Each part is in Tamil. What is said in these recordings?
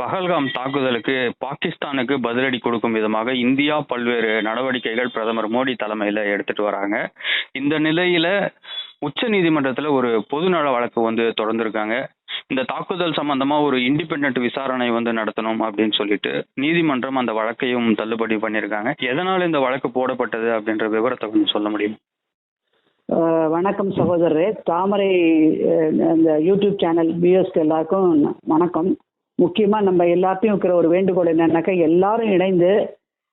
பகல்காம் தாக்குதலுக்கு பாகிஸ்தானுக்கு பதிலடி கொடுக்கும் விதமாக இந்தியா பல்வேறு நடவடிக்கைகள் பிரதமர் மோடி தலைமையில எடுத்துட்டு வராங்க. இந்த நிலையில உச்ச நீதிமன்றத்துல ஒரு பொதுநல வழக்கு வந்து தொடர்ந்துருக்காங்க. இந்த தாக்குதல் சம்பந்தமா ஒரு இண்டிபெண்ட் விசாரணை வந்து நடத்தணும் அப்படின்னு சொல்லிட்டு நீதிமன்றம் அந்த வழக்கையும் தள்ளுபடி பண்ணியிருக்காங்க. எதனால இந்த வழக்கு போடப்பட்டது அப்படின்ற விவரத்தை கொஞ்சம் சொல்ல முடியும்? வணக்கம் சகோதரரே. தாமரை அந்த இந்த யூடியூப் சேனல் வியூஸ்க்கு எல்லாருக்கும் வணக்கம். முக்கியமாக நம்ம எல்லாத்தையும் இருக்கிற ஒரு வேண்டுகோள் என்னன்னாக்கா எல்லாரும் இணைந்து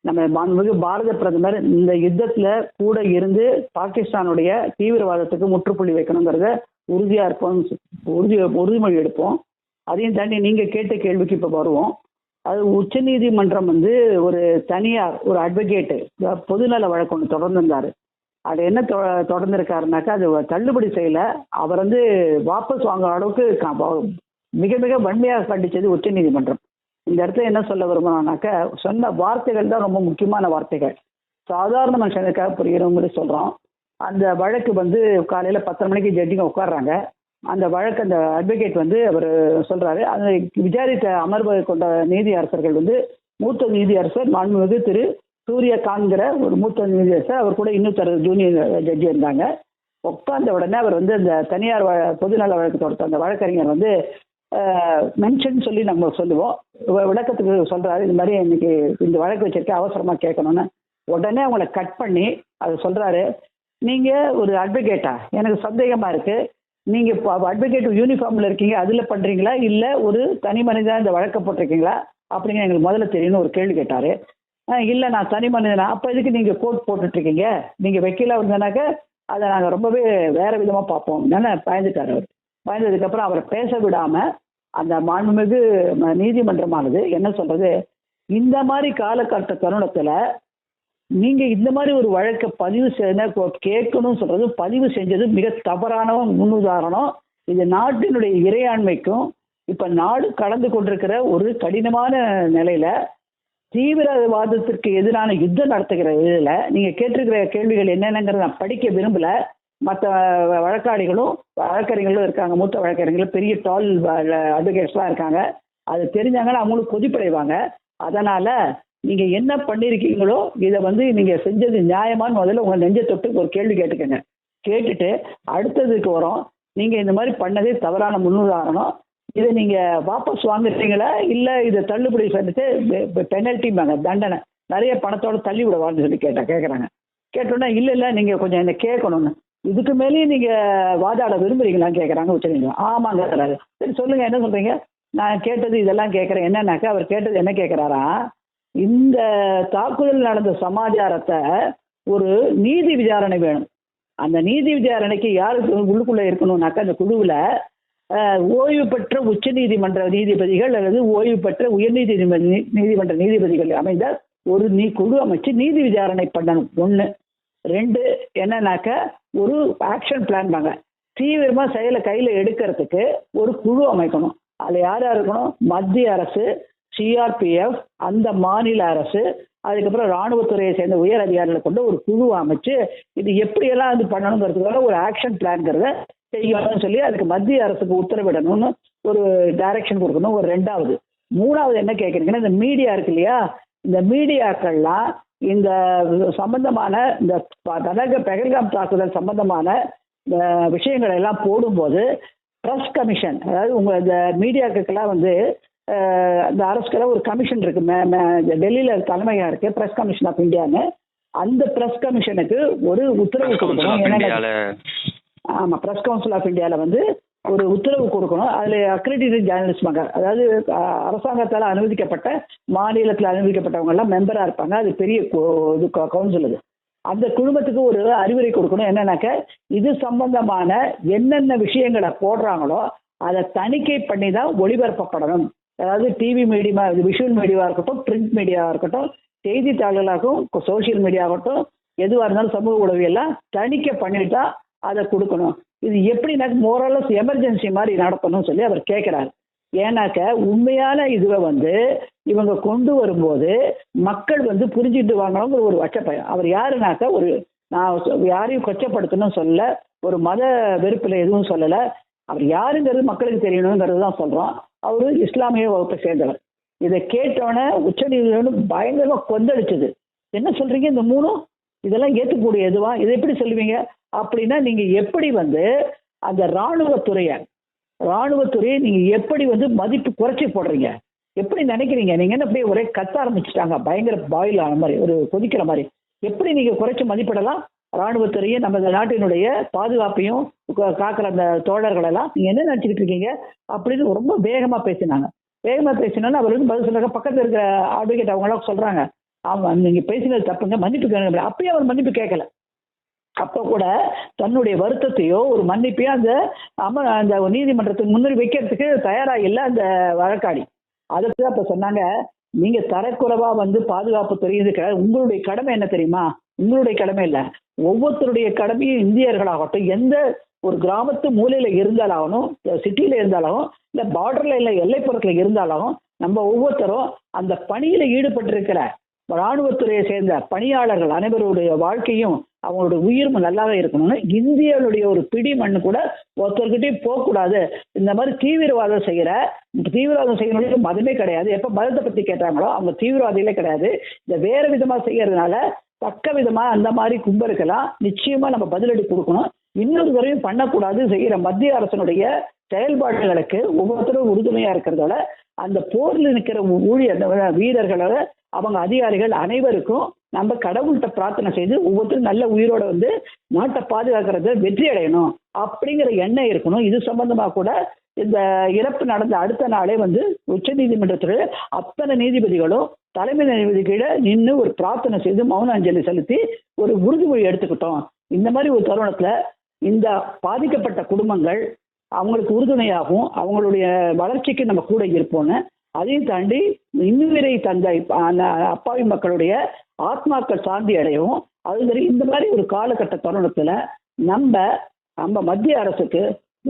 நம்ம மாண்புமிகு பாரத பிரதமர் இந்த யுத்தத்தில் கூட இருந்து பாகிஸ்தானுடைய தீவிரவாதத்துக்கு முற்றுப்புள்ளி வைக்கணுங்கிறத உறுதியாக இருப்போம் உறுதி உறுதிமொழி எடுப்போம். அதையும் தாண்டி நீங்கள் கேட்ட கேள்விக்கு இப்போ வருவோம். அது உச்சநீதிமன்றம் வந்து ஒரு தனியார் ஒரு அட்வொகேட்டு பொதுநல வழக்கு ஒன்று தொடர்ந்துருந்தாரு. அது என்ன தொ தொடர்ந்துருக்காருனாக்கா அது தள்ளுபடி செய்யல. அவர் வந்து வாபஸ் வாங்குற அளவுக்கு மிக மிக வன்மையாக கண்டிச்சது உச்சநீதிமன்றம் இந்த இடத்துல என்ன சொல்ல விரும்புகிறோம்னாக்கா சொன்ன வார்த்தைகள் தான் ரொம்ப முக்கியமான வார்த்தைகள். சாதாரண மனுஷனுக்காக புரியணும்னு சொல்கிறோம் அந்த வழக்கு வந்து காலையில் பத்தரை மணிக்கு ஜட்ஜிங்க உட்காடுறாங்க அந்த வழக்கு அந்த அட்வொகேட் வந்து அவர் சொல்கிறாரு அதை விசாரித்த அமர்வு கொண்ட நீதி அரசர்கள் வந்து மூத்த நீதி அரசர் மாண்புமிகு திரு சூரிய சூரியகாந்த்கிற ஒரு மூத்த நீதியரசர் அவர் கூட இன்னொருத்தர் ஜூனியர் ஜட்ஜி இருந்தாங்க. உட்கார்ந்த உடனே அவர் வந்து அந்த தனியார் பொதுநல வழக்கு தொடுத்த அந்த வழக்கறிஞர் வந்து மென்ஷன் சொல்லி நம்ம சொல்லுவோம். விளக்கத்துக்கு சொல்றாரு. இந்த மாதிரி இன்னைக்கு இந்த வழக்கு வச்சிருக்கேன் அவசரமா கேட்கணும்னு. உடனே அவங்கள கட் பண்ணி அதை சொல்றாரு. நீங்க ஒரு அட்வொகேட்டா எனக்கு சந்தேகமா இருக்கு. நீங்க அட்வொகேட் யூனிஃபார்ம்ல இருக்கீங்க. அதுல பண்றீங்களா? இல்ல ஒரு தனி மனிதனா இந்த வழக்க போட்டிருக்கீங்களா? அப்படிங்க எங்களுக்கு முதல்ல தெரியும்னு ஒரு கேள்வி கேட்டாரு. ஆஹ் இல்ல நான் தனி மனிதனா? அப்ப இதுக்கு நீங்க கோட் போட்டுட்டு இருக்கீங்க நீங்க வைக்கலா இருந்தனாக்க அதை நாங்கள் ரொம்பவே வேற விதமா பார்ப்போம். என்ன பயந்துட்டாரு அவர்? பயந்ததுக்கப்புறம் அவரை பேச விடாமல் அந்த மாண்புமிகு நீதிமன்றமானது என்ன சொல்றது? இந்த மாதிரி காலகட்ட தருணத்துல நீங்க இந்த மாதிரி ஒரு வழக்கை பதிவு செய்ய கேட்கணும்னு சொல்றது பதிவு செஞ்சது மிக தவறான முன்னுதாரணம். இது நாட்டினுடைய இறையாண்மைக்கும் இப்ப நாடு கடந்து கொண்டிருக்கிற ஒரு கடினமான நிலையில தீவிரவாதத்திற்கு எதிரான யுத்தம் நடத்துகிற இதில் நீங்க கேட்டிருக்கிற கேள்விகள் என்னென்னங்கிறத நான் படிக்க விரும்பல. மற்ற வழக்காடிகளும் வழக்கறிஞர்களும் இருக்காங்க. மூத்த வழக்கறிஞர்கள் பெரிய டால் அட்வொகேட்ஸ்லாம் இருக்காங்க. அது தெரிஞ்சாங்கன்னா அவங்களும் கொதிப்படைவாங்க. அதனால நீங்க என்ன பண்ணியிருக்கீங்களோ இதை வந்து நீங்க செஞ்சது நியாயமான்னு முதல்ல உங்க நெஞ்ச தொட்டு ஒரு கேள்வி கேட்டுக்கங்க. கேட்டுட்டு அடுத்ததுக்கு வரோம். நீங்க இந்த மாதிரி பண்ணதே தவறான முன்னுதாரணம். இதை நீங்க வாபஸ் வாங்குறீங்களா? இல்ல இதை தள்ளுபடி செஞ்சுட்டு பெனல்ட்டிம்பாங்க தண்டனை. நிறைய பணத்தோட தள்ளி விடுவான்னு சொல்லி கேட்டேன் கேட்குறாங்க கேட்டோன்னே இல்லை இல்லை நீங்க கொஞ்சம் என்ன கேட்கணும்னு. இதுக்கு மேலேயும் நீங்க வாதாட விரும்புறீங்களான்னு கேட்குறாங்க உச்சநீதிமன்றம். ஆமாங்க சொல்றாரு. சரி சொல்லுங்க என்ன சொல்றீங்க? நான் கேட்டது இதெல்லாம் கேட்குறேன் என்னன்னாக்கா அவர் கேட்டது என்ன கேட்கிறாரா இந்த தாக்குதல் நடந்த சமாச்சாரத்தை ஒரு நீதி விசாரணை வேணும். அந்த நீதி விசாரணைக்கு யார் உள்ளுக்குள்ள இருக்கணும்னாக்கா அந்த குழுவில் ஓய்வு பெற்ற உச்ச நீதிமன்ற நீதிபதிகள் அல்லது ஓய்வு பெற்ற உயர் நீதிமன்ற நீதிமன்ற நீதிபதிகள் அமைந்த ஒரு நீ குழு அமைச்சு நீதி விசாரணை பண்ணணும். ஒன்று ரெண்டு என்னன்னாக்க ஒரு ஆக்ஷன் பிளான் பாங்க தீவிரமாக செயலை கையில் எடுக்கிறதுக்கு ஒரு குழு அமைக்கணும். அதில் யார் யார் இருக்கணும்? மத்திய அரசு சிஆர்பிஎஃப் அந்த மாநில அரசு அதுக்கப்புறம் ராணுவத்துறையை சேர்ந்த உயர் அதிகாரிகளை கொண்டு ஒரு குழு அமைச்சு இது எப்படியெல்லாம் இது பண்ணணுங்கிறதுக்காக ஒரு ஆக்ஷன் பிளான்ங்கிறத செய்யணும்னு சொல்லி அதுக்கு மத்திய அரசுக்கு உத்தரவிடணும்னு ஒரு டைரக்ஷன் கொடுக்கணும். ஒரு ரெண்டாவது. மூணாவது என்ன கேட்குறீங்கன்னா இந்த மீடியா இருக்கு இல்லையா? இந்த மீடியாக்கள்லாம் இந்த சம்பந்தமான இந்த பதக பெகல்காம் தாக்குதல் சம்பந்தமான இந்த விஷயங்களை எல்லாம் போடும்போது ப்ரெஸ் கமிஷன் அதாவது உங்கள் இந்த மீடியாக்கெல்லாம் வந்து இந்த அரசுக்கெல்லாம் ஒரு கமிஷன் இருக்கு. டெல்லியில் தலைமையாக இருக்கு ப்ரெஸ் கமிஷன் ஆஃப் இந்தியான்னு அந்த ப்ரெஸ் கமிஷனுக்கு ஒரு உத்தரவு கொடுக்கணும். ஆமாம் ப்ரெஸ் கவுன்சில் ஆஃப் இந்தியாவில் வந்து ஒரு உத்தரவு கொடுக்கணும். அதில் அக்ரெடிட்டட் ஜேர்னலிஸ்ட் அதாவது அரசாங்கத்தால் அனுமதிக்கப்பட்ட மாநிலத்தில் அனுமதிக்கப்பட்டவங்க எல்லாம் மெம்பராக இருப்பாங்க. அது பெரிய இது கவுன்சில் அது அந்த குழுமத்துக்கு ஒரு அறிவுரை கொடுக்கணும். என்னன்னாக்க இது சம்பந்தமான என்னென்ன விஷயங்களை போடுறாங்களோ அதை தணிக்கை பண்ணி தான் ஒளிபரப்பப்படணும். அதாவது டிவி மீடியா விஷுவல் மீடியாவாக இருக்கட்டும் பிரிண்ட் மீடியாவாக இருக்கட்டும் செய்தித்தாள்களாகட்டும் சோஷியல் மீடியாவாகட்டும் எதுவாக இருந்தாலும் சமூக உளவியெல்லாம் தணிக்கை பண்ணிட்டு தான் அதை கொடுக்கணும். இது எப்படின்னாக்க மோரலஸ் எமர்ஜென்சி மாதிரி நடத்தணும்னு சொல்லி அவர் கேட்குறாரு ஏன்னாக்க உண்மையான இதுவை வந்து இவங்க கொண்டு வரும்போது மக்கள் வந்து புரிஞ்சுட்டு வாங்கணுங்கிற ஒரு வச்சப்பயம் அவர் யாருனாக்க ஒரு நான் சொ- யாரையும் கொச்சப்படுத்தணும்னு சொல்ல ஒரு மத வெறுப்பில் எதுவும் சொல்லலை. அவர் யாருங்கிறது மக்களுக்கு தெரியணுங்கிறது தான் சொல்கிறோம் அவர் இஸ்லாமிய வகுப்பை சேர்ந்தவர். இதை கேட்டோன்னே உச்சநீதிமன்றம் பயங்கரமாக கொந்தளிச்சது. என்ன சொல்கிறீங்க இந்த மூணும்? இதெல்லாம் ஏற்றுக்கூடிய எதுவா? இதை எப்படி சொல்லுவீங்க? அப்படின்னா நீங்க எப்படி வந்து அந்த இராணுவத்துறையை இராணுவத்துறையை நீங்க எப்படி வந்து மதிப்பு குறைச்சி போடுறீங்க? எப்படி நினைக்கிறீங்க? நீங்க என்ன அப்படியே ஒரே கத்த ஆரம்பிச்சுட்டாங்க பயங்கர பாயில் ஆன மாதிரி ஒரு கொதிக்கிற மாதிரி. எப்படி நீங்க குறைச்சி மதிப்பிடலாம்? ராணுவத்துறையும் நம்ம இந்த நாட்டினுடைய பாதுகாப்பையும் கா- காக்கிற அந்த தோழர்கள் எல்லாம் நீங்க என்ன நினைச்சுக்கிட்டு இருக்கீங்க? அப்படின்னு ரொம்ப வேகமா பேசினாங்க. வேகமா பேசினாலும் அவர் வந்து பதில் சொல்றாங்க பக்கத்துல இருக்கிற அட்வொகேட் அவங்களாம் சொல்றாங்க ஆமா நீங்க பேசினது தப்புங்க மன்னிப்பு கேட்க அப்பயே அவர் மன்னிப்பு கேட்கல. அப்ப கூட தன்னுடைய வருத்தத்தையோ ஒரு மன்னிப்பையோ அந்த அம அந்த நீதிமன்றத்துக்கு முன்னாடி வைக்கிறதுக்கு தயாரா இல்லை அந்த வழக்காடி அதுக்கு தான் சொன்னாங்க நீங்க தரக்குறைவா வந்து பாதுகாப்பு தெரியுது உங்களுடைய கடமை என்ன தெரியுமா? உங்களுடைய கடமை இல்லை. ஒவ்வொருத்தருடைய கடமையும் இந்தியர்களாகட்டும் எந்த ஒரு கிராமத்து மூலையில இருந்தாலும் சிட்டியில இருந்தாலும் இல்ல பார்டர்ல இல்ல எல்லைப்புறத்துல இருந்தாலும் நம்ம ஒவ்வொருத்தரும் அந்த பணியில ஈடுபட்டிருக்கிற ராணுவத்துறையை சேர்ந்த பணியாளர்கள் அனைவருடைய வாழ்க்கையும் அவங்களோட உயிரும் நல்லாவே இருக்கணும்னு இந்தியாவுடைய ஒரு பிடி மண்ணு கூட ஒருத்தர்கிட்டயும் போகக்கூடாது. இந்த மாதிரி தீவிரவாதம் செய்கிற தீவிரவாதம் செய்யறவங்களுக்கு மதமே கிடையாது. எப்ப மதத்தை பத்தி கேட்டாங்களோ அவங்க தீவிரவாதிகளே கிடையாது. இந்த வேற விதமா செய்யறதுனால தக்க விதமா அந்த மாதிரி கும்பலுக்கெல்லாம் நிச்சயமா நம்ம பதிலடி கொடுக்கணும். இன்னொரு தடவையும் பண்ணக்கூடாது. செய்யற மத்திய அரசனுடைய செயல்பாடுகளுக்கு ஒவ்வொருத்தரும் உறுதுணையா இருக்கிறதோட அந்த போர்ல நிற்கிற ஊழியர் வீரர்களோட அவங்க அதிகாரிகள் அனைவருக்கும் நம்ம கடவுள்கிட்ட பிரார்த்தனை செய்து ஒவ்வொருத்தரும் நல்ல உயிரோட வந்து நாட்டை பாதுகாக்கிறது வெற்றி அடையணும் அப்படிங்கிற எண்ணம் இருக்கணும். இது சம்பந்தமா கூட இந்த இறப்பு நடந்த அடுத்த நாளே வந்து உச்ச நீதிமன்றத்தில் அத்தனை நீதிபதிகளும் தலைமை நீதிபதி கீழே நின்று ஒரு பிரார்த்தனை செய்து மௌன அஞ்சலி செலுத்தி ஒரு உறுதிமொழி எடுத்துக்கிட்டோம். இந்த மாதிரி ஒரு தருணத்துல இந்த பாதிக்கப்பட்ட குடும்பங்கள் அவங்களுக்கு உறுதுணையாகவும் அவங்களுடைய வளர்ச்சிக்கு நம்ம கூட இருப்போம்னு. அதையும் தாண்டி இன்னுவிரை தந்தை அந்த அப்பாவி மக்களுடைய ஆத்மாக்கள் சாந்தி அடையவும் அது மாதிரி இந்த மாதிரி ஒரு காலகட்ட தருணத்துல நம்ம நம்ம மத்திய அரசுக்கு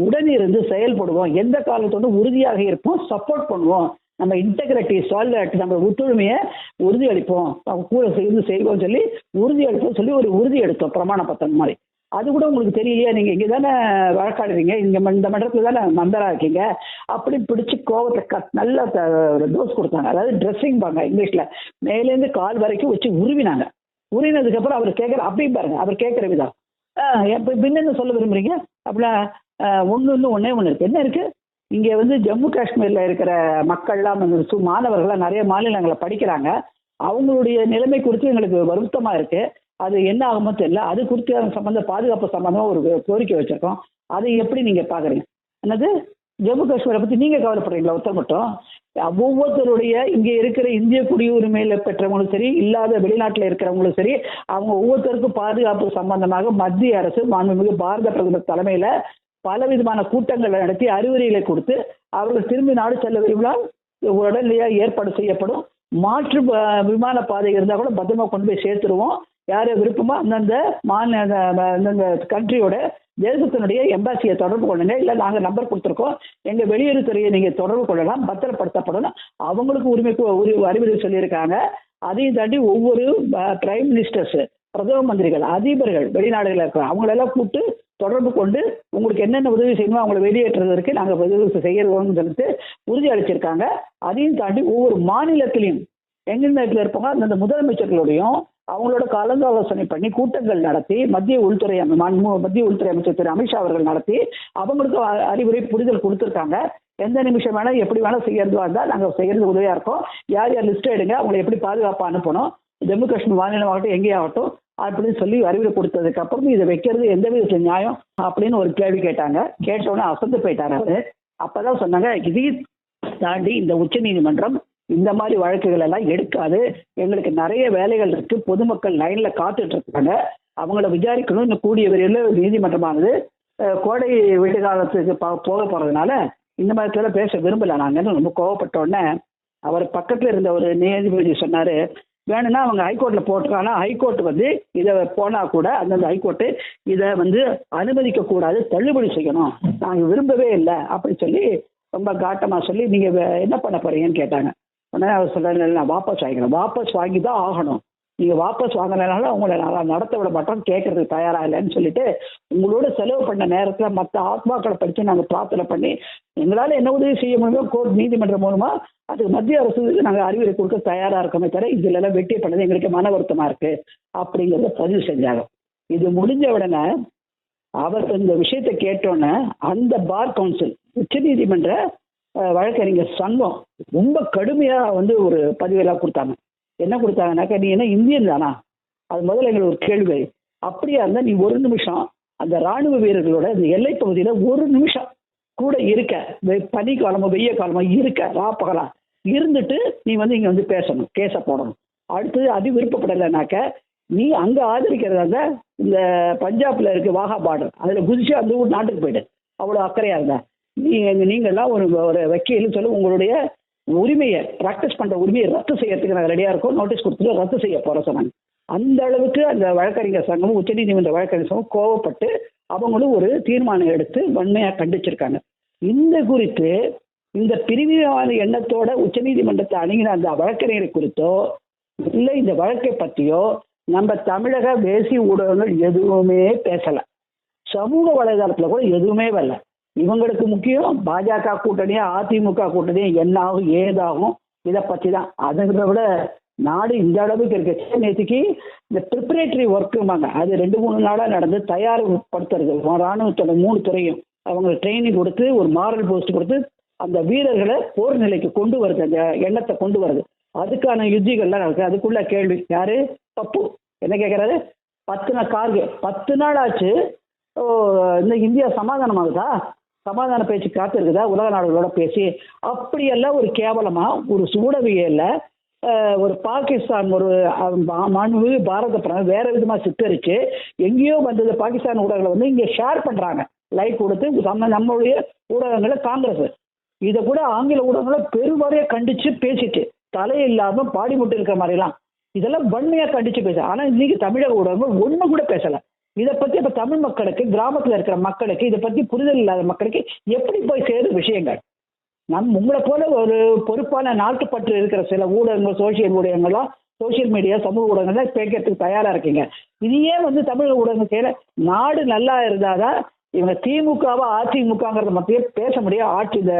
உடனிருந்து செயல்படுவோம். எந்த காலத்தோட உறுதியாக இருப்போம் சப்போர்ட் பண்ணுவோம். நம்ம இன்டெகிரிட்டி சாலிடாரிட்டி நம்ம ஒத்துழைமையை உறுதியளிப்போம். அவங்க கூட சேர்ந்து செய்வோம் சொல்லி உறுதியளிப்போம் சொல்லி ஒரு உறுதி எடுத்தோம் பிரமாண பத்திரம் மாதிரி. அது கூட உங்களுக்கு தெரியலையா நீங்க இங்க தானே வழக்காடுறீங்க? இங்க ம- இந்த மண்டலத்துல தானே மந்தரா இருக்கீங்க? அப்படி பிடிச்சு கோவத்தை கத் நல்ல டோஸ் கொடுத்தாங்க. அதாவது ட்ரெஸ்ஸிங் பாங்க இங்கிலீஷ்ல. மேலேருந்து கால் வரைக்கும் வச்சு உருவினாங்க. உருவினதுக்கு அப்புறம் அவர் கேட்குற அப்படியும் பாருங்க அவர் கேட்குற விதம். இப்போ பின்ன சொல்ல விரும்புறீங்க? அப்படின்னா ஒன்று ஒன்று ஒன்றே ஒன்று இருக்கு. என்ன இருக்கு? இங்கே வந்து ஜம்மு காஷ்மீர்ல இருக்கிற மக்கள்லாம் மாணவர்கள்லாம் நிறைய மாநிலங்களை படிக்கிறாங்க. அவங்களுடைய நிலைமை குறித்து எங்களுக்கு வருத்தமா இருக்கு. அது என்ன ஆகுமோ தெரியல. அது குறித்து அது சம்பந்த பாதுகாப்பு சம்பந்தமா ஒரு கோரிக்கை வச்சிருக்கோம். அதை எப்படி நீங்க பாக்குறீங்க என்னது? ஜம்மு காஷ்மீரை பத்தி நீங்க கவலைப்படுறீங்களா? ஒருத்தர் மட்டும்? ஒவ்வொருத்தருடைய இங்க இருக்கிற இந்திய குடியுரிமையில பெற்றவங்களும் சரி இல்லாத வெளிநாட்டுல இருக்கிறவங்களும் சரி அவங்க ஒவ்வொருத்தருக்கும் பாதுகாப்பு சம்பந்தமாக மத்திய அரசு மாண்புமிகு பாரத பிரதமர் தலைமையில பல விதமான கூட்டங்களை நடத்தி அறிவுரைகளை கொடுத்து அவர்கள் திரும்பி நாடு செல்ல விரும்பினால் உடனடியாக ஏற்பாடு செய்யப்படும். மாற்று விமான பாதை இருந்தால் கூட பத்திரமா கொண்டு போய் சேர்த்துருவோம். யார் விருப்பமோ அந்தந்த மாநில அந்தந்த கண்ட்ரியோட தேசத்தினுடைய எம்பாசியை தொடர்பு கொள்ளுங்க. இல்லை நாங்கள் நம்பர் கொடுத்துருக்கோம். எங்கள் வெளியுறவுத்துறையை நீங்கள் தொடர்பு கொள்ளலாம் பத்திரப்படுத்தப்படணும். அவங்களுக்கு உரிமைக்கு உரி அறிவுரை சொல்லியிருக்காங்க. அதையும் தாண்டி ஒவ்வொரு பிரைம் மினிஸ்டர்ஸ் பிரதம மந்திரிகள் அதிபர்கள் வெளிநாடுகளில் இருக்கிற அவங்களெல்லாம் கூப்பிட்டு தொடர்பு கொண்டு உங்களுக்கு என்னென்ன உதவி செய்யணுமோ அவங்களை வெளியேற்றுறதற்கு நாங்கள் உதவி செய்யறோம்னு சொல்லிட்டு உறுதி அளிச்சிருக்காங்க. அதையும் தாண்டி ஒவ்வொரு மாநிலத்திலையும் எங்கெந்த இருப்பாங்க அந்தந்த முதலமைச்சர்களோடையும் அவங்களோட கலந்தாலோசனை பண்ணி கூட்டங்கள் நடத்தி மத்திய உள்துறை அமை- மத்திய உள்துறை அமைச்சர் திரு அமித்ஷா அவர்கள் நடத்தி அவங்களுக்கு அறிவுரை புரிதல் கொடுத்துருக்காங்க. எந்த நிமிஷம் வேணால் எப்படி வேணால் செய்யறதா இருந்தால் நாங்கள் செய்யறது உதவியா இருக்கோம். யார் யார் லிஸ்ட் எடுங்க அவங்களை எப்படி பாதுகாப்பாக அனுப்பணும். ஜம்மு காஷ்மீர் மாநிலம் ஆகட்டும் எங்கே ஆகட்டும் அப்படின்னு சொல்லி அறிவுரை கொடுத்ததுக்கு அப்புறம் இதை வைக்கிறது எந்த விதத்துல நியாயம் அப்படின்னு ஒரு கேள்வி கேட்டாங்க. கேட்டோன்னே அசந்து போயிட்டாரு அவரு. அப்பதான் சொன்னாங்க இதையும் தாண்டி இந்த உச்ச நீதிமன்றம் இந்த மாதிரி வழக்குகள் எல்லாம் எடுக்காது. எங்களுக்கு நிறைய வேலைகள் இருக்கு. பொதுமக்கள் லைன்ல காத்துட்டு இருக்காங்க. அவங்கள விசாரிக்கணும். இன்னும் கூடிய விரைவில் நீதிமன்றமானது கோடை வீட்டு காலத்துக்கு போக போறதுனால இந்த மாதிரி பேச விரும்பல நாங்கன்னு ரொம்ப கோவப்பட்ட உடனே அவர் பக்கத்துல இருந்த ஒரு நீதிபதி சொன்னாரு வேணும்னா அவங்க ஹைகோர்ட்ல போட்டுருக்காங்க ஹைகோர்ட் வந்து இதை போனா கூட அந்தந்த ஹைகோர்ட்டு இதை வந்து அனுமதிக்க கூடாது. தள்ளுபடி செய்யணும். நாங்கள் விரும்பவே இல்லை. அப்படி சொல்லி ரொம்ப காட்டமா சொல்லி நீங்க வே- என்ன பண்ண போறீங்கன்னு கேட்டாங்க. உடனே அவர் சொல்றாரு நான் வாபஸ் வாங்கிக்கிறேன். வாபஸ் வாங்கி தான் ஆகணும். நீங்கள் வாபஸ் வாங்கினால உங்களை நான் நடத்த விட மாட்டோம். கேட்கறதுக்கு தயாரா இல்லைன்னு சொல்லிட்டு உங்களோட செலவு பண்ண நேரத்தில் மற்ற ஆத்மாக்களை படித்து நாங்கள் பிரார்த்தனை பண்ணி எங்களால் என்ன உதவி செய்ய முடியுமோ கோர்ட் நீதிமன்றம் மூலமா அதுக்கு மத்திய அரசு நாங்கள் அறிவுரை கொடுக்க தயாராக இருக்கோமே தவிர இதுல எல்லாம் வெட்டி பண்ணது எங்களுக்கு மன வருத்தமாக இருக்கு. அப்படிங்கிறத பதிவு செஞ்சாங்க. இது முடிஞ்ச உடனே அவர் இந்த விஷயத்தை கேட்டோன்னே அந்த பார் கவுன்சில் உச்ச நீதிமன்ற வழக்கறிஞர் சங்கம் ரொம்ப கடுமையா வந்து ஒரு பதிவெல்லாம் கொடுத்தாங்க. என்ன கொடுத்தாங்கனாக்கா நீ என்ன இந்தியன் தானா? அது முதல்ல எங்களுக்கு ஒரு கேள்வி. அப்படியா இருந்தா நீ ஒரு நிமிஷம் அந்த ராணுவ வீரர்களோட இந்த எல்லை பகுதியில ஒரு நிமிஷம் கூட இருக்க. பனி காலமோ வெய்ய காலமோ இருக்க. ராப்பகலா இருந்துட்டு நீ வந்து இங்க வந்து பேசணும். கேஸை போடணும். அடுத்தது அது விருப்பப்படலைனாக்க நீ அங்க ஆதரிக்கிறதா இருந்தால் இந்த பஞ்சாப்ல இருக்க வாகா பார்டர் அதுல குதிச்சு அந்த ஊர் நாட்டுக்கு போயிடு. அவ்வளவு அக்கறையா இருந்தா. நீங்க நீங்கள்லாம் ஒரு ஒரு வக்கீல்னு சொல்லி உங்களுடைய உரிமையை ப்ராக்டிஸ் பண்ற உரிமையை ரத்து செய்யறதுக்கு நாங்கள் ரெடியா இருக்கோம். நோட்டீஸ் கொடுத்துட்டு ரத்து செய்ய போறோம் சொன்னாங்க அந்த அளவுக்கு அந்த வழக்கறிஞர் சங்கமும் உச்சநீதிமன்ற வழக்கறிஞர் சங்கம் கோவப்பட்டு அவங்களும் ஒரு தீர்மானம் எடுத்து வன்மையா கண்டிச்சிருக்காங்க. இந்த குறித்து இந்த பிரிவினவாத எண்ணத்தோட உச்சநீதிமன்றத்தை அணுகின அந்த வழக்கறிஞரை குறித்தோ இல்லை இந்த வழக்கை பற்றியோ நம்ம தமிழக தேசிய ஊடகங்கள் எதுவுமே பேசலை. சமூக வலைதளத்தில் கூட எதுவுமே வரல. இவங்களுக்கு முக்கியம் பாஜக கூட்டணியா அதிமுக கூட்டணியா என்ன ஆகும் ஏதாகும் இதை பற்றி தான் அதை விட நாடு இந்த அளவுக்கு இருக்கு. நேற்றுக்கு இந்த ப்ரிப்பரேட்டரி ஒர்க்குமாங்க அது ரெண்டு மூணு நாளாக நடந்து தயார்படுத்துறது. ராணுவத்தோட மூணு துறையும். அவங்க ட்ரைனிங் கொடுத்து ஒரு மாரல் போஸ்ட் கொடுத்து அந்த வீரர்களை போர் நிலைக்கு கொண்டு வருது. அந்த எண்ணத்தை கொண்டு வருது. அதுக்கான யுத்திகள்லாம் நடக்குது அதுக்குள்ள கேள்வி. யாரு? பப்பு. என்ன கேட்கறாரு பத்து நாள் கார்கு. பத்து நாள் ஆச்சு ஓ இந்த இந்தியா சமாதானம் ஆகுதா சமாதான பேச்சு காத்து இருக்குதா உலக நாடுகளோட பேசி அப்படியெல்லாம் ஒரு கேவலமா ஒரு சூடவியல்ல ஒரு பாகிஸ்தான் ஒரு மா- மாண்புமிகு பாரத பிரதமர் வேற விதமா சித்தரிச்சு எங்கேயோ வந்தது பாகிஸ்தான் ஊடகங்களை வந்து இங்க ஷேர் பண்றாங்க. லைக் கொடுத்து நம்ம நம்மளுடைய ஊடகங்களை காங்கிரஸ். இதை கூட ஆங்கில ஊடகங்களை பெருவாரிய கண்டிச்சு பேசிட்டு தலை இல்லாம பாடி முட்டு இருக்கிற மாதிரிலாம். இதெல்லாம் வன்மையா கண்டிச்சு பேச ஆனா இன்னைக்கு தமிழக ஊடகங்கள் ஒண்ணு கூட பேசல. இதை பத்தி இப்ப தமிழ் மக்களுக்கு கிராமத்துல இருக்கிற மக்களுக்கு இதை பத்தி புரிதல் இல்லாத மக்களுக்கு எப்படி போய் சேரும் விஷயங்கள்? நம் உங்களை போல ஒரு பொறுப்பான நாட்டுப்பற்று இருக்கிற சில ஊடகங்கள் சோசியல் ஊடகங்கள்லாம் சோசியல் மீடியா சமூக ஊடகங்கள்லாம் பேக்கிறதுக்கு தயாரா இருக்கீங்க. இதையே வந்து தமிழக ஊடகங்கள் செய்யல. நாடு நல்லா இருந்தாதான் இவங்க திமுகவா அதிமுகங்கிறத மத்தியே பேச முடியும். ஆட்சி இந்த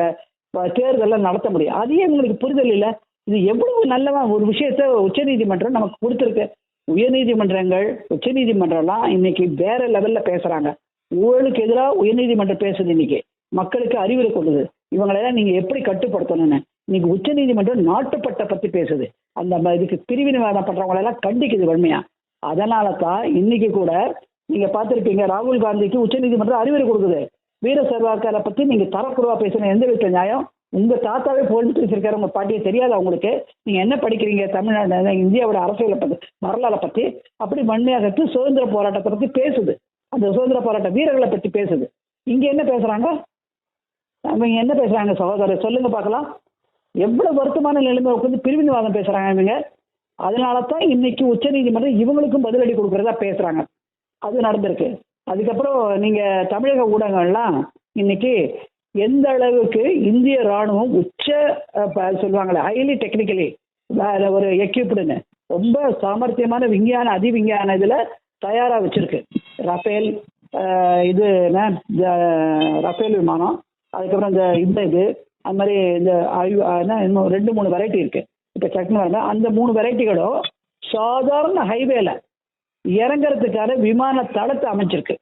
தேர்தலில் நடத்த முடியும். அதையே உங்களுக்கு புரிதல் இல்லை? இது எவ்வளவு நல்லவா ஒரு விஷயத்த உச்சநீதிமன்றம் நமக்கு கொடுத்துருக்கு. உயர்நீதிமன்றங்கள் உச்சநீதிமன்றம்லாம் இன்னைக்கு வேற லெவல்ல பேசுறாங்க. ஊழலுக்கு எதிராக உயர்நீதிமன்றம் பேசுது இன்னைக்கு. மக்களுக்கு அறிவுரை கொடுக்குது இவங்களெல்லாம் நீங்க எப்படி கட்டுப்படுத்தணும்னு? இன்னைக்கு உச்சநீதிமன்றம் நாட்டுப்பட்ட பத்தி பேசுது. அந்த இதுக்கு பிரிவினைவாதம் பண்றவங்களெல்லாம் கண்டிக்குது வன்மையா. அதனால தான் இன்னைக்கு கூட நீங்க பார்த்துருப்பீங்க ராகுல் காந்திக்கு உச்சநீதிமன்றம் அறிவுரை கொடுக்குது. வீர சர்வாக்காரை பத்தி நீங்க தரக்குறவா பேசுன எந்த வித நியாயம்? உங்க தாத்தாவே பொலிட்டிக்ஸ் இருக்காரு உங்க பாட்டியை தெரியாது அவங்களுக்கு நீங்க என்ன படிக்கிறீங்க? தமிழ்நாடு இந்தியாவோட அரசியலை பத்தி வரலாறை பத்தி? அப்படி வன்மையாக சுதந்திர போராட்டத்தை பத்தி பேசுது. அந்த சுதந்திர போராட்ட வீரர்களை பத்தி பேசுது. இங்க என்ன பேசுறாங்க? அவங்க என்ன பேசுறாங்க சகோதரர்? சொல்லுங்க பார்க்கலாம். எவ்வளவு வருத்தமான நிலைமை உட்காந்து பிரிவினைவாதம் பேசுறாங்க இவங்க. அதனால தான் இன்னைக்கு உச்சநீதிமன்றம் இவங்களுக்கும் பதிலடி கொடுக்கறதா பேசுறாங்க. அது நடந்திருக்கு. அதுக்கப்புறம் நீங்க தமிழக ஊடகங்கள்லாம் இன்னைக்கு எந்த அளவுக்கு இந்திய ராணுவம் உச்ச ப- சொல்லுவாங்களே ஹைலி டெக்னிக்கலி ஒரு எக்யூப்டுன்னு ரொம்ப சாமர்த்தியமான விஞ்ஞான அதிவிஞ்ஞான இதுல தயாரா வச்சிருக்கு. ரஃபேல் இது என்ன ரஃபேல் விமானம் அதுக்கப்புறம் இந்த இந்த இது அது மாதிரி இந்த ஆய்வு இன்னும் ரெண்டு மூணு வெரைட்டி இருக்கு. இப்போ சட்னி வரல அந்த மூணு வெரைட்டிகளும் சாதாரண ஹைவேல இறங்குறதுக்கான விமான தளத்தை அமைச்சிருக்கு.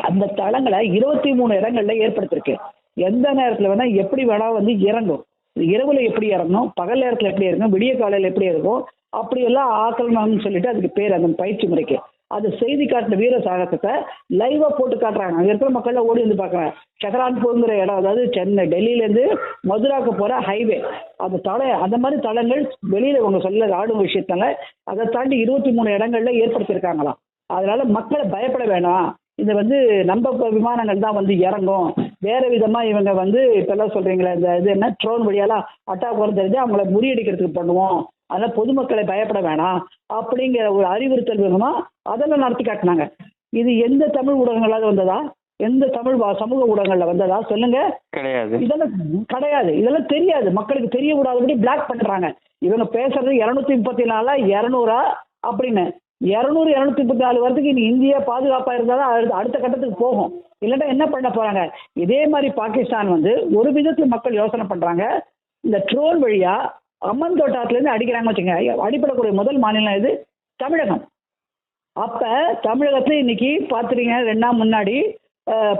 அந்த தளங்களை இருபத்தி மூணு இடங்கள்ல ஏற்படுத்திருக்கு. எந்த நேரத்துல வேணா எப்படி வேணா வந்து இறங்கும். இரவுல எப்படி இறங்கணும் பகல் நேரத்துல எப்படி இறங்கும் விடிய காலையில எப்படி இருக்கும் அப்படி எல்லாம் ஆக்கணும்னு சொல்லிட்டு அதுக்கு பேர் அந்த பயிற்சி முறைக்கு. அது செய்தி காட்டின வீர சாகசத்தை லைவா போட்டு காட்டுறாங்க. அங்க இருக்கிற மக்கள்லாம் ஓடி வந்து பார்க்கறாங்க. சக்கரான்பூங்கிற இடம் அதாவது சென்னை டெல்லியில இருந்து மதுராக்கு போற ஹைவே அந்த தள அந்த மாதிரி தளங்கள் வெளியில இவங்க சொல்ல ஆடும் விஷயத்தால அதை தாண்டி இருபத்தி மூணு இடங்கள்ல ஏற்படுத்தியிருக்காங்களாம். அதனால மக்களை பயப்பட வேணாம். இது வந்து நம்ம விமானங்கள் தான் வந்து இறங்கும். வேற விதமா இவங்க வந்து இப்பெல்லாம் சொல்றீங்களே இந்த இது என்ன ட்ரோன் வழியெல்லாம் அட்டாக் வரும் தெரிஞ்சு அவங்கள முறியடிக்கிறதுக்கு பண்ணுவோம். அதனால பொதுமக்களை பயப்பட வேணாம். அப்படிங்கிற ஒரு அறிவுறுத்தல் வேணுமா அதெல்லாம் நடத்தி காட்டினாங்க. இது எந்த தமிழ் ஊடகங்களாவது வந்ததா? எந்த தமிழ் சமூக ஊடகங்கள்ல வந்ததா? சொல்லுங்க. கிடையாது. இதெல்லாம் கிடையாது. இதெல்லாம் தெரியாது. மக்களுக்கு தெரியக்கூடாதபடி பிளாக் பண்றாங்க. இவங்க பேசுறது இருநூத்தி முப்பத்தி நாலா இருநூறா அப்படின்னு. இரநூறு இரநூத்தி முப்பத்தி நாலு வரதுக்கு இனி இந்தியா பாதுகாப்பாக இருந்தால் தான் அடுத்த- அடுத்த கட்டத்துக்கு போகும். இல்லைன்னா என்ன பண்ண போறாங்க? இதே மாதிரி பாகிஸ்தான் வந்து ஒரு விதத்தில் மக்கள் யோசனை பண்றாங்க. இந்த ட்ரோல் வழியா அம்மன் தோட்டத்துலேருந்து அடிக்கிறாங்க வச்சுங்க அடிப்படக்கூடிய முதல் மாநிலம் இது தமிழகம். அப்ப தமிழகத்துல இன்னைக்கு பாத்துறீங்க ரெண்டு நாள் முன்னாடி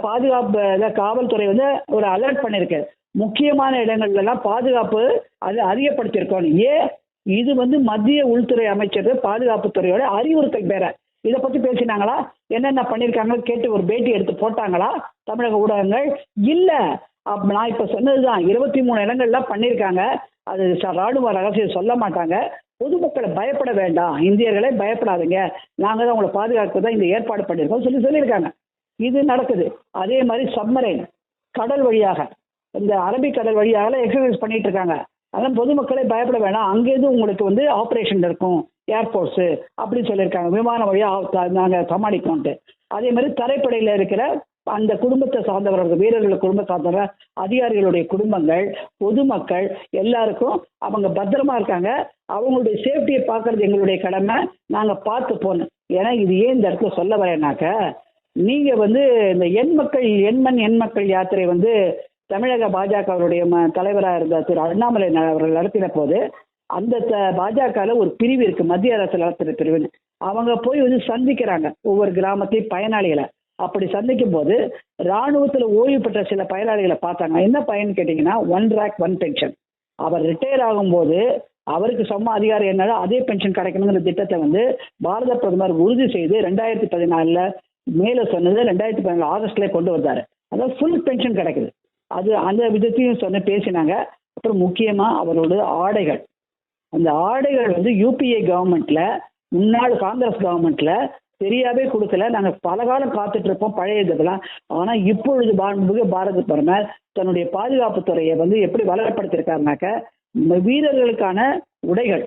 பாதுகாப்பு காவல்துறை வந்து ஒரு அலர்ட் பண்ணியிருக்கு முக்கியமான இடங்கள்ல எல்லாம் பாதுகாப்பு அது அதிகப்படுத்தியிருக்கோம். ஏன்? இது வந்து மத்திய உள்துறை அமைச்சர் பாதுகாப்புத்துறையோட அறிவுறுத்தல் பேர. இதை பத்தி பேசினாங்களா? என்னென்ன பண்ணிருக்காங்க கேட்டு ஒரு பேட்டி எடுத்து போட்டாங்களா? தமிழக ஊடகங்கள்? இல்ல. அப்ப நான் இப்ப சொன்னதுதான். இருபத்தி மூணு இடங்கள்ல பண்ணியிருக்காங்க அது ச- ராணுவ ரகசியம் சொல்ல மாட்டாங்க. பொதுமக்களை பயப்பட வேண்டாம். இந்தியர்களே பயப்படாதீங்க. நாங்க தான் உங்களை பாதுகாக்க தான் இந்த ஏற்பாடு பண்ணியிருக்கோம் சொல்லி சொல்லியிருக்காங்க. இது நடக்குது. அதே மாதிரி சப்மரைன் கடல் வழியாக இந்த அரபிக் கடல் வழியாக எக்ஸசைஸ் பண்ணிட்டு இருக்காங்க. அதெல்லாம் பொதுமக்களே பயப்பட வேணாம். அங்கேருந்து உங்களுக்கு வந்து ஆப்ரேஷன் இருக்கும். ஏர்போர்ட்ஸு அப்படின்னு சொல்லியிருக்காங்க. விமான வழியாக நாங்கள் சமாளிக்கோன்ட்டு அதே மாதிரி தரைப்படையில் இருக்கிற அந்த குடும்பத்தை சார்ந்தவர்கள் வீரர்கள் குடும்ப சார்ந்தவர்கள் அதிகாரிகளுடைய குடும்பங்கள் பொதுமக்கள் எல்லாருக்கும் அவங்க பத்திரமா இருக்காங்க. அவங்களுடைய சேஃப்டியை பார்க்கறது எங்களுடைய கடமை. நாங்கள் பார்த்து போனோம் ஏன்னா இது ஏன் இந்த இடத்துல சொல்ல வரேன்னாக்க நீங்க வந்து இந்த எண் மக்கள் எண்மண் எண் மக்கள் யாத்திரை வந்து தமிழக பாஜகவுடைய ம தலைவராக இருந்த திரு அண்ணாமலை அவர்கள் நடத்தின போது அந்த பாஜகவில் ஒரு பிரிவு இருக்கு. மத்திய அரசு நடத்தின பிரிவுன்னு. அவங்க போய் வந்து சந்திக்கிறாங்க. ஒவ்வொரு கிராமத்தையும் பயனாளிகளை. அப்படி சந்திக்கும் போது ராணுவத்தில் ஓய்வு பெற்ற சில பயனாளிகளை பார்த்தாங்க. என்ன பயன் கேட்டிங்கன்னா ஒன் ரேக் ஒன் பென்ஷன் அவர் ரிட்டையர் ஆகும்போது அவருக்கு சம அதிகாரம் என்னாலும் அதே பென்ஷன் கிடைக்கணுங்கிற திட்டத்தை வந்து பாரத பிரதமர் உறுதி செய்து ரெண்டாயிரத்தி பதினாலில் மேலே சொன்னது ரெண்டாயிரத்தி பதினாலு ஆகஸ்ட்லேயே கொண்டு வந்தார். அதாவது ஃபுல் பென்ஷன் கிடைக்குது. அது அந்த விதத்தையும் சொன்ன பேசினாங்க. அப்புறம் முக்கியமாக அவரோட ஆடைகள். அந்த ஆடைகள் வந்து யூபிஏ கவர்மெண்ட்ல முன்னாள் காங்கிரஸ் கவர்மெண்ட்ல சரியாவே கொடுக்கல. நாங்கள் பல காலம் காத்துட்டு இருப்போம் பழைய இதெல்லாம். ஆனால் இப்பொழுது மாண்புமிகு பாரத பிரதமர் தன்னுடைய பாதுகாப்பு துறையை வந்து எப்படி வளரப்படுத்திருக்காருனாக்க வீரர்களுக்கான உடைகள்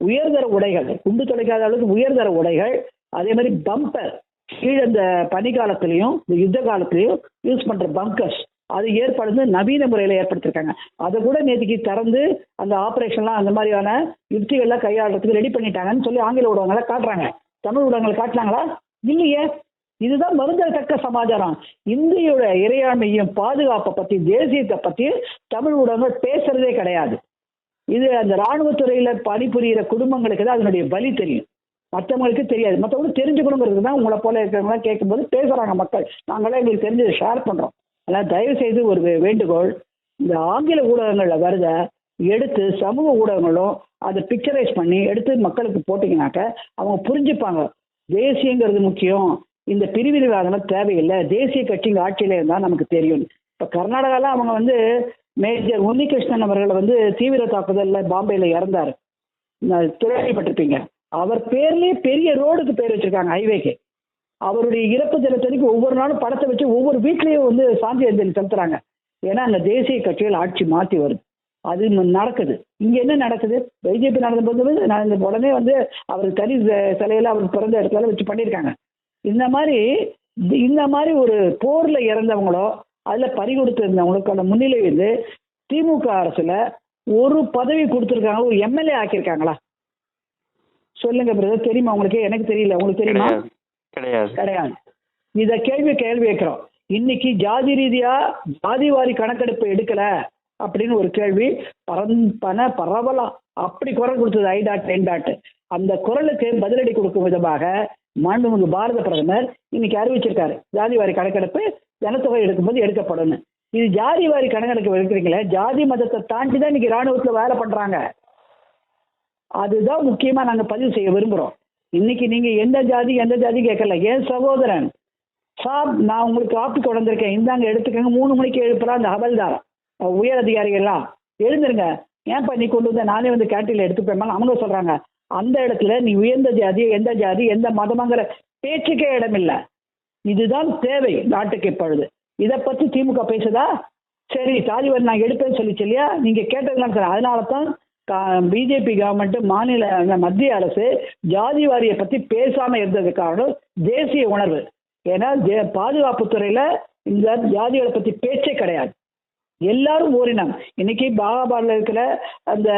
உயர்தர உடைகள் குண்டு தொலைக்காத அளவுக்கு உயர்தர உடைகள் அதே மாதிரி பம்பர் கீழே இந்த பனிக்காலத்திலையும் இந்த யுத்த காலத்திலையும் யூஸ் பண்ற பங்கர்ஸ் அது ஏற்பாடு நவீன முறையில் ஏற்படுத்தியிருக்காங்க அதை கூட நேற்றுக்கு திறந்து அந்த ஆப்ரேஷன்லாம் அந்த மாதிரியான யுக்திகள்லாம் கையாளுறதுக்கு ரெடி பண்ணிட்டாங்கன்னு சொல்லி ஆங்கில ஊடகங்களை காட்டுறாங்க. தமிழ் ஊடகங்களை காட்டினாங்களா? இல்லையே. இதுதான் மருந்தத்தக்க சமாச்சாரம். இந்தியோட இறையாண்மையும் பாதுகாப்பை பற்றி தேசியத்தை பற்றி தமிழ் ஊடகங்கள் பேசுறதே கிடையாது. இது அந்த இராணுவத்துறையில் பணிபுரியிற குடும்பங்களுக்கு தான் அதனுடைய பலி தெரியும். மற்றவங்களுக்கு தெரியாது. மற்றவங்களுக்கு தெரிஞ்சுக்கணுங்கிறது தான் உங்களை போல இருக்கிறவங்களாம் கேட்கும்போது பேசுகிறாங்க மக்கள். நாங்களாம் எங்களுக்கு தெரிஞ்சதை ஷேர் பண்ணுறோம் ஆனால் தயவு செய்து ஒரு வேண்டுகோள். இந்த ஆங்கில ஊடகங்களில் வருத எடுத்து சமூக ஊடகங்களும் அதை பிக்சரைஸ் பண்ணி எடுத்து மக்களுக்கு போட்டிங்கனாக்க அவங்க புரிஞ்சுப்பாங்க. தேசியங்கிறது முக்கியம். இந்த பிரிவினைவாதம் தேவையில்லை. தேசிய கட்சிங்க ஆட்சியில் இருந்தால் நமக்கு தெரியும். இப்போ கர்நாடகாவில் அவங்க வந்து மேஜர் உன்னிகிருஷ்ணன் அவர்களை வந்து தீவிர தாக்குதலில் பாம்பேயில் இறந்தார். நான் கேள்விப்பட்டிருப்பீங்க அவர் பேர்லேயே பெரிய ரோடுக்கு பேர் வச்சிருக்காங்க ஹைவேக்கு அவருடைய இறப்பு தினத்தனைக்கு ஒவ்வொரு நாளும் படத்தை வச்சு ஒவ்வொரு வீட்லேயும் வந்து சாந்தி அஞ்சலி செலுத்துறாங்க. ஏன்னா அந்த தேசிய கட்சிகள் ஆட்சி மாற்றி வருது. அது நடக்குது. இங்க என்ன நடக்குது? பிஜேபி நடந்த போது நடந்த உடனே வந்து அவர் தனி சிலையில அவர் பிறந்த இடத்துல வச்சு பண்ணியிருக்காங்க. இந்த மாதிரி இந்த- மாதிரி ஒரு போர்ல இறந்தவங்களோ அதுல பறி கொடுத்து முன்னிலை வந்து திமுக அரசுல ஒரு பதவி கொடுத்துருக்காங்க. ஒரு எம்எல்ஏ ஆக்கியிருக்காங்களா? சொல்லுங்க பிரதர் தெரியுமா? உங்களுக்கு? எனக்கு தெரியல. உங்களுக்கு தெரியுமா? கிடையாது. கிடையாது. இத கேள்வி கேள்வி வைக்கிறோம் இன்னைக்கு ஜாதி ரீதியா ஜாதிவாரி கணக்கெடுப்பு எடுக்கல அப்படின்னு ஒரு கேள்வி பரம்பன பரவலாம் அப்படி குரல் கொடுத்தது ஐ டாட் என் டாட் அந்த குரலுக்கு பதிலடி கொடுக்கும் விதமாக மாண்புமிகு பாரத பிரதமர் இன்னைக்கு அறிவிச்சிருக்காரு. ஜாதிவாரி கணக்கெடுப்பு ஜனத்தொகை எடுக்கும்போது எடுக்கப்படும். இது ஜாதி வாரி கணக்கெடுப்பு எடுக்கிறீங்களே ஜாதி மதத்தை தாண்டி தான் இன்னைக்கு ராணுவத்துல வேலை பண்றாங்க. அதுதான் முக்கியமா நாங்க பதிவு செய்ய விரும்புறோம். இன்னைக்கு நீங்க எந்த ஜாதி எந்த ஜாதி கேட்கல. ஏன் சகோதரன்? சாப் நான் உங்களுக்கு காப்பி கொண்டிருக்கேன் இந்தாங்க எடுத்துக்கங்க. மூணு மணிக்கு எழுப்புறா அந்த ஹவல்தார் உயர் அதிகாரிகள்லாம் எழுந்துருங்க. ஏன்ப்பா நீ கொண்டு வந்த? நானே வந்து கேன்டீன்ல எடுத்துப்பேன். அவங்க சொல்றாங்க. அந்த இடத்துல நீ உயர்ந்த ஜாதி எந்த ஜாதி எந்த மதமாங்கிற பேச்சுக்கே இடமில்லை. இதுதான் தேவை நாட்டுக்கு இப்பொழுது. இதை பத்தி திமுக பேசுதா? சரி தாலிபான் நான் எடுப்பேன்னு சொல்லிச்சு இல்லையா? நீங்க கேட்டதுலாம் சார். அதனால தான் பிஜேபி கவர்மெண்ட் மாநில மத்திய அரசு ஜாதி வாரியை பத்தி பேசாம இருந்தது காரணம் தேசிய உணர்வு. ஏன்னா பாதுகாப்பு பாதுகாப்புத் துறையில இந்த ஜாதிகளை பத்தி பேச்சே கிடையாது. எல்லாரும் ஓரினம். இன்னைக்கு பாகாபாடில் இருக்கிற அந்த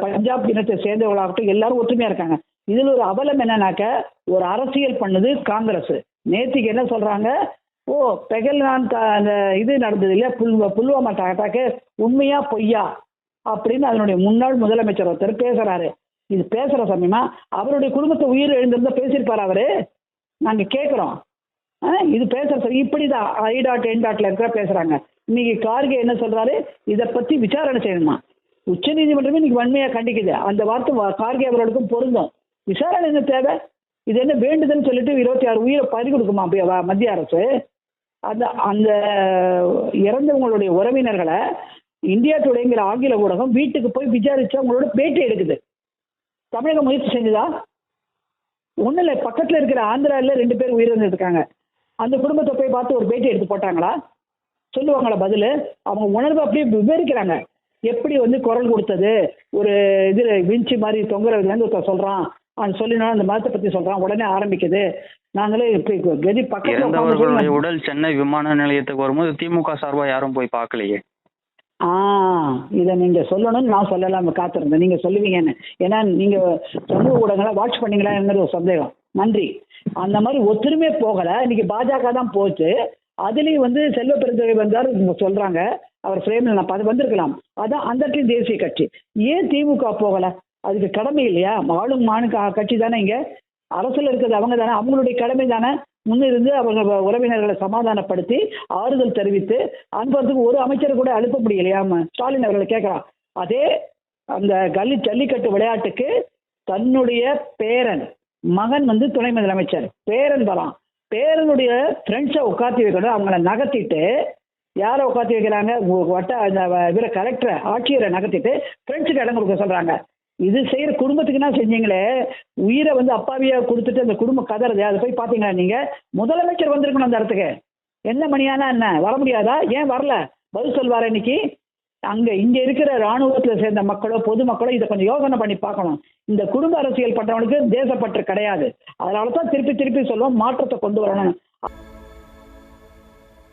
பஞ்சாப் இனத்தை சேர்ந்தவர்களாகட்டும் எல்லாரும் ஒற்றுமையா இருக்காங்க. இதுல ஒரு அவலம் என்னன்னாக்க ஒரு அரசியல் பண்ணுது காங்கிரஸ். நேத்திக்கு என்ன சொல்றாங்க? ஓ பெகல்கான் த- அந்த இது நடந்தது இல்லையா? புல் புல்வாமா அட்டாக்கு உண்மையா பொய்யா? அப்படின்னு அதனுடைய முன்னாள் முதலமைச்சர் ஒருத்தர் பேசுறாரு. இது பேசுற சமயமா அவருடைய குடும்பத்தை உயிர் எழுந்திருந்தா பேசியிருப்பார் அவரு. நாங்க கேட்குறோம் இது பேசுற இப்படிதான் ஐ டாட் என் டாட்ல இருக்கிற பேசுறாங்க. இன்னைக்கு கார்கே என்ன சொல்றாரு? இதை பத்தி விசாரணை செய்யணுமா? உச்ச நீதிமன்றமே இன்னைக்கு வன்மையா கண்டிக்குது. அந்த வார்த்தை கார்கே அவர்களுக்கும் பொருந்தும். விசாரணை என்ன தேவை? இது என்ன வேண்டுதுன்னு சொல்லிட்டு இருபத்தி ஆறு உயிரை பறி கொடுக்குமா மத்திய அரசு? அந்த அந்த இறந்தவங்களுடைய உறவினர்களை இந்தியா டுடேங்கிற ஆங்கில ஊடகம் வீட்டுக்கு போய் விசாரிச்சு அவங்களோட பேட்டி எடுக்குது. தமிழகம் முயற்சி செஞ்சுதா? ஒன்றும் இல்லை பக்கத்தில் இருக்கிற ஆந்திராவில் ரெண்டு பேர் உயிரிழந்திருக்காங்க அந்த குடும்பத்தை போய் பார்த்து ஒரு பேட்டி எடுத்து போட்டாங்களா? சொல்லுவாங்களா பதில்? அவங்க உணர்வு அப்படியே விவரிக்கிறாங்க. எப்படி வந்து குரல் கொடுத்தது? ஒரு இது விஞ்சி மாதிரி தொங்குறதுலேருந்து ஒருத்தர் சொல்கிறான் அவன் சொல்லினா அந்த மதத்தை பற்றி சொல்கிறான் உடனே ஆரம்பிக்குது. நாங்களே இப்போ கதி பக்கத்தில் உடல் சென்னை விமான நிலையத்துக்கு வரும்போது திமுக சார்பா யாரும் போய் பார்க்கலையே? ஆ இதை நீங்க சொல்லணும்னு நான் சொல்லலாம் காத்திருந்தேன் நீங்க சொல்லுவீங்கன்னு. ஏன்னா நீங்க சமூக ஊடகங்களை வாட்ச் பண்ணீங்களாங்கிறது ஒரு சந்தேகம். நன்றி. அந்த மாதிரி ஒத்துருமே போகல. இன்னைக்கு பாஜக தான் போச்சு. அதுலயும் வந்து செல்வ பெருந்தகை வந்தார் சொல்றாங்க. அவர் ஃப்ரேமில் நான் பார்த்து வந்திருக்கலாம். அதான் அந்த இடத்துலயும் தேசிய கட்சி. ஏன் திமுக போகல? அதுக்கு கடமை இல்லையா? ஆளும் மானுக்கு கட்சி தானே இங்க? அரசுல இருக்கிறது அவங்க தானே. அவங்களுடைய கடமை தானே? முன்னிருந்து அவங்க உறவினர்களை சமாதானப்படுத்தி ஆறுதல் தெரிவித்து அனுப்புறதுக்கு ஒரு அமைச்சர் கூட அனுப்ப முடியலையாம. ஸ்டாலின் அவர்களை கேட்கலாம் அதே அந்த கல்லி ஜல்லிக்கட்டு விளையாட்டுக்கு தன்னுடைய பேரன் மகன் வந்து துணை முதலமைச்சர். பேரன் வரான் பேரனுடைய ஃப்ரெண்ட்ஸை உட்காத்தி வைக்கணும். அவங்கள நகர்த்திட்டு யாரை உட்காத்தி வைக்கிறாங்க? வட்ட அந்த இவரை கலெக்டரை ஆட்சியரை நகர்த்திட்டு ஃப்ரெண்ட்ஸுக்கு இடம் கொடுக்க சொல்றாங்க. இது செய்யற குடும்பத்துக்கு என்ன செஞ்சீங்களே? உயிரை வந்து அப்பாவியா கொடுத்துட்டு அந்த குடும்பம் கதறது அதை போய் பாத்தீங்களா நீங்க? முதலமைச்சர் வந்திருக்கணும் அந்த இடத்துக்கு. என்ன மணியானா என்ன? வர முடியாதா? ஏன் வரல? பதில் சொல்வார் இன்னைக்கு? அங்க இங்க இருக்கிற ராணுவத்துல சேர்ந்த மக்களோ பொதுமக்களோ இதை கொஞ்சம் யோசனை பண்ணி பார்க்கணும். இந்த குடும்ப அரசியல் பண்றவனுக்கு தேசப்பற்று கிடையாது. அதனால தான் திருப்பி திருப்பி சொல்லுவோம் மாற்றத்தை கொண்டு வரணும்.